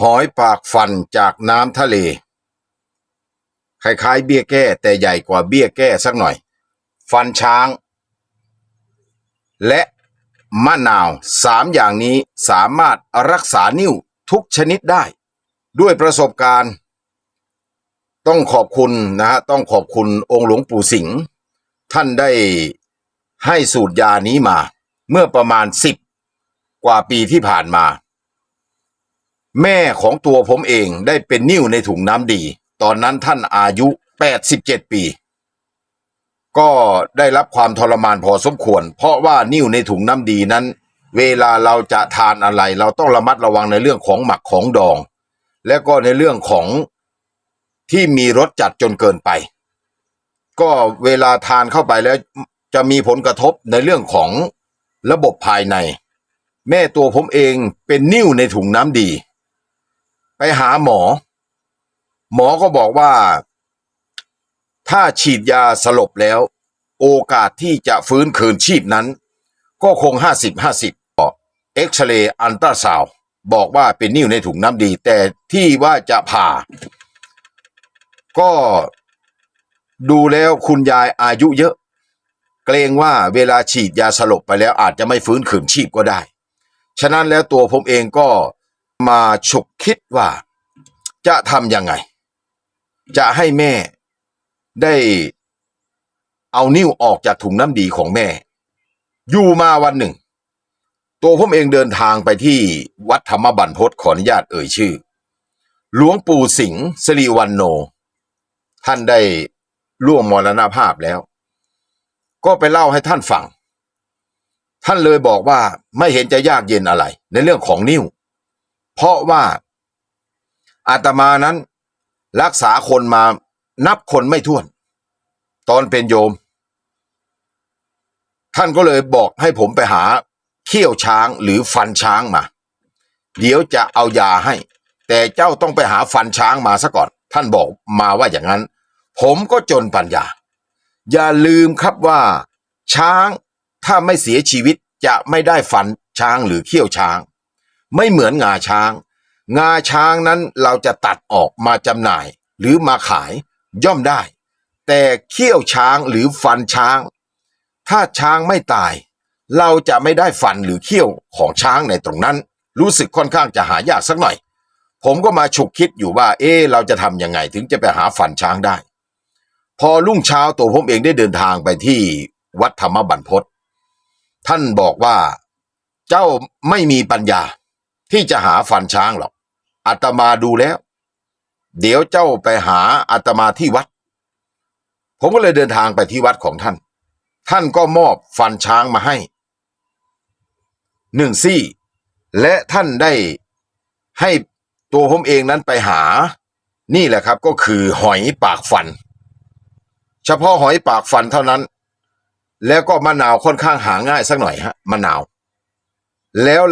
หอยปากฟันจากน้ำทะเล คล้ายๆเบี้ยแก้แต่ใหญ่กว่าเบี้ยแก้สักหน่อย ฟันช้าง และมะนาวสามอย่างนี้สามารถรักษานิ่วทุกชนิดได้ ด้วยประสบการณ์ ต้องขอบคุณนะฮะต้องขอบคุณองค์หลวงปู่สิงห์ท่านได้ให้สูตรยานี้มา เมื่อประมาณสิบกว่าปีที่ผ่านมา แม่ของตัวผมเองได้เป็นนิ่วในถุงน้ำดี ตอนนั้นท่านอายุ 87 ปี ก็ได้รับความทรมานพอสมควร เพราะว่านิ่วในถุงน้ำดีนั้น เวลาเราจะทานอะไร เราต้องระมัดระวังในเรื่องของหมักของดอง และก็ในเรื่องของที่มีรสจัดจนเกินไป ก็เวลาทานเข้าไปแล้วจะมีผลกระทบในเรื่องของระบบภายใน แม่ตัวผมเองเป็นนิ่วในถุงน้ำดี ไปหาหมอ หมอก็บอกว่า ถ้าฉีดยาสลบแล้ว โอกาสที่จะฟื้นคืนชีพนั้น ก็คงห้าสิบห้าสิบเอ็กซเรย์อันตราซาวบอกว่าเป็นนิ่วในถุงน้ำดี แต่ที่ว่าจะผ่า ก็ดูแล้วคุณยายอายุเยอะ เกรงว่าเวลาฉีดยาสลบไปแล้วอาจจะไม่ฟื้นคืนชีพก็ได้ ฉะนั้นแล้วตัวผมเองก็ มาฉุกคิดว่า จะทำยังไง จะให้แม่ได้เอานิ้วออกจากถุงน้ำดีของแม่ อยู่มาวันหนึ่ง ตัวผมเองเดินทางไปที่วัดธรรมบันพศขออนุญาตเอ่ยชื่อ หลวงปู่สิงห์สริวันโน ท่านได้ล่วงมรณภาพแล้ว ก็ไปเล่าให้ท่านฟัง ท่านเลยบอกว่าไม่เห็นจะยากเย็นอะไร ในเรื่องของนิ้ว เพราะว่าอาตมานั้นรักษาคนมานับคนไม่ถ้วน ตอนเป็นโยม ท่านก็เลยบอกให้ผมไปหาเขี้ยวช้างหรือฟันช้างมา เดี๋ยวจะเอายาให้ แต่เจ้าต้องไปหาฟันช้างมาซะก่อน ท่านบอกมาว่าอย่างนั้น ผมก็จนปัญญา อย่าลืมครับว่า ช้างถ้าไม่เสียชีวิตจะไม่ได้ฟันช้างหรือเขี้ยวช้าง ไม่เหมือนงาช้าง งาช้างนั้นเราจะตัดออกมาจำหน่าย หรือมาขายย่อมได้ แต่เขี้ยวช้างหรือฟันช้าง ถ้าช้างไม่ตาย เราจะไม่ได้ฟันหรือเขี้ยวของช้างในตรงนั้น รู้สึกค่อนข้างจะหายากสักหน่อย ผมก็มาฉุกคิดอยู่ว่า เอ๊เราจะทำยังไงถึงจะไปหาฟันช้างได้ พอรุ่งเช้าตัวผมเองได้เดินทางไปที่วัดธรรมบันพศท่านบอกว่า เจ้าไม่มีปัญญา ที่จะหาฟันช้างหรอกอาตมาดูแล้ว เดี๋ยวเจ้าไปหาอาตมาที่วัด ผมก็เลยเดินทางไปที่วัดของท่าน ท่านก็มอบฟันช้างมาให้หนึ่งซี่ และท่านได้ให้ตัวผมเองนั้นไปหา นี่แหละครับก็คือหอยปากฟัน เฉพาะหอยปากฟันเท่านั้น แล้วก็มะนาวค่อนข้างหาง่ายสักหน่อยฮะมะนาว แล้ว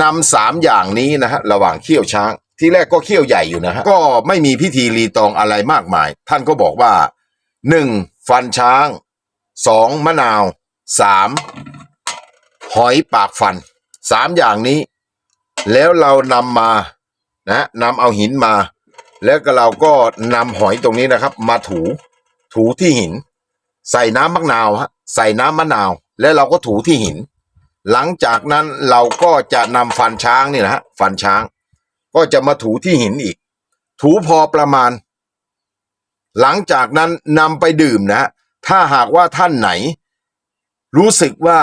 นำสามอย่างนี้นะฮะระหว่างเขี้ยวช้าง ที่แรกก็เขี้ยวใหญ่อยู่นะฮะก็ไม่มีพิธีรีตองอะไรมากมาย ท่านก็บอกว่าหนึ่งฟันช้างสองมะนาวสามหอยปากฟันสามอย่างนี้ แล้วเรานำมานะนำเอาหินมา แล้วก็เราก็นำหอยตรงนี้นะครับ มาถูถูที่หิน ใส่น้ำมะนาวฮะใส่น้ำมะนาว แล้วเราก็ถูที่หิน หลังจากนั้นเราก็จะนำฟันช้างนี่นะฮะฟันช้าง ก็จะมาถูที่หินอีก ถูพอประมาณ หลังจากนั้นนำไปดื่มนะฮะถ้าหากว่าท่านไหน รู้สึกว่า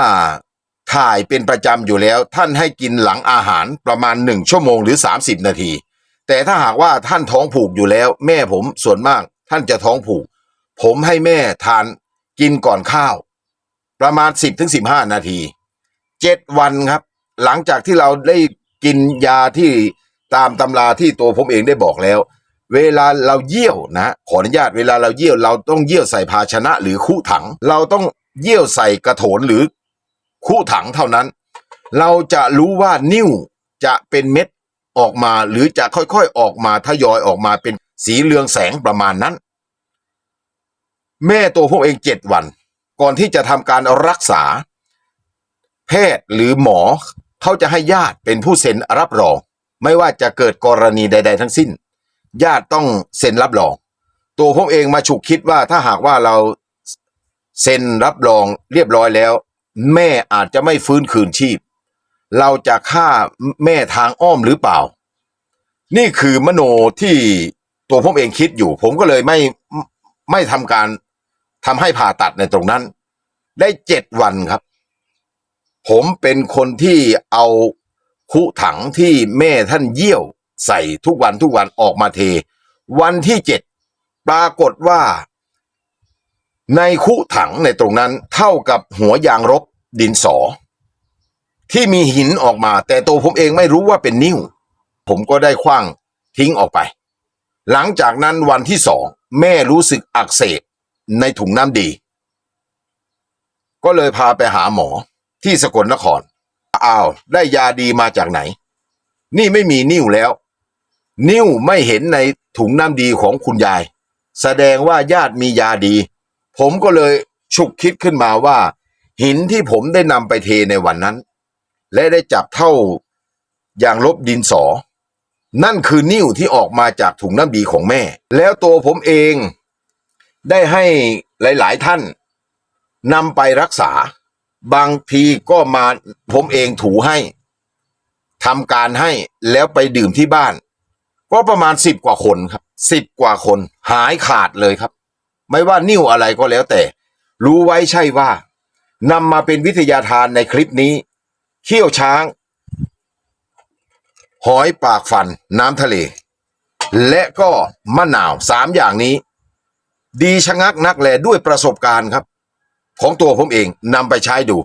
ถ่ายเป็นประจำอยู่แล้ว ท่านให้กินหลังอาหารประมาณหนึ่งชั่วโมงหรือ 30 นาที แต่ถ้าหากว่าท่านท้องผูกอยู่แล้ว แม่ผมส่วนมากท่านจะท้องผูก ผมให้แม่ทานกินก่อนข้าว ประมาณ 10ถึง15 นาที เจ็ดวันครับ หลังจากที่เราได้กินยาที่ตามตำราที่ตัวผมเองได้บอกแล้ว เวลาเราเยี่ยวนะ ขออนุญาตเวลาเราเยี่ยวเราต้องเยี่ยวใส่ภาชนะหรือคู่ถัง เราต้องเยี่ยวใส่กระโถนหรือคู่ถังเท่านั้น เราจะรู้ว่านิ่วจะเป็นเม็ดออกมาหรือจะค่อยๆออกมาทยอยออกมาเป็นสีเรืองแสงประมาณนั้น แม่ตัวผมเองเจ็ดวัน ก่อนที่จะทำการรักษา แพทย์หรือหมอเขาจะให้ญาติเป็นผู้เซ็นรับรอง ไม่ว่าจะเกิดกรณีใด ๆ ทั้งสิ้น ญาติต้องเซ็นรับรอง ตัวผมเองมาฉุกคิดว่าถ้าหากว่าเราเซ็นรับรองเรียบร้อยแล้ว แม่อาจจะไม่ฟื้นคืนชีพ เราจะฆ่าแม่ทางอ้อมหรือเปล่า นี่คือมโนที่ตัวผมเองคิดอยู่ ผมก็เลยไม่ไม่ทำการทำให้ผ่าตัดในตรงนั้น ได้เจ็ดวันครับ ผมเป็นคนที่เอาคุถังที่แม่ท่านเยี่ยวใส่ทุกวันทุกวันออกมาเท วันที่เจ็ดปรากฏว่า ในคุถังในตรงนั้นเท่ากับหัวยางรบดินสอ ที่มีหินออกมา แต่ตัวผมเองไม่รู้ว่าเป็นนิ้ว ผมก็ได้คว้างทิ้งออกไป หลังจากนั้นวันที่สองแม่รู้สึกอักเสบในถุงน้ำดี ก็เลยพาไปหาหมอ ที่สกลนคร อ้าว ได้ยาดีมาจากไหน นี่ไม่มีนิ้วแล้ว นิ้วไม่เห็นในถุงน้ำดีของคุณยาย แสดงว่าญาติมียาดี ผมก็เลยฉุกคิดขึ้นมาว่า หินที่ผมได้นำไปเทในวันนั้น และได้จับเท่าอย่างลบดินสอ นั่นคือนิ้วที่ออกมาจากถุงน้ำดีของแม่ แล้วตัวผมเองได้ให้หลาย ๆ ท่านนำไปรักษา บางทีก็มาผมเองถูให้ทำการให้แล้วไปดื่มที่บ้าน ก็ประมาณสิบกว่าคนครับสิบกว่าคน หายขาดเลยครับ ไม่ว่านิ้วอะไรก็แล้วแต่ รู้ไว้ใช่ว่านำมาเป็นวิทยาทานในคลิปนี้ เขี้ยวช้าง หอยปากฟัน น้ำทะเล และก็มะนาวสามอย่างนี้ ดีชะงักนักแลด้วยประสบการณ์ครับ ของตัวผมเองนำไปใช้ดู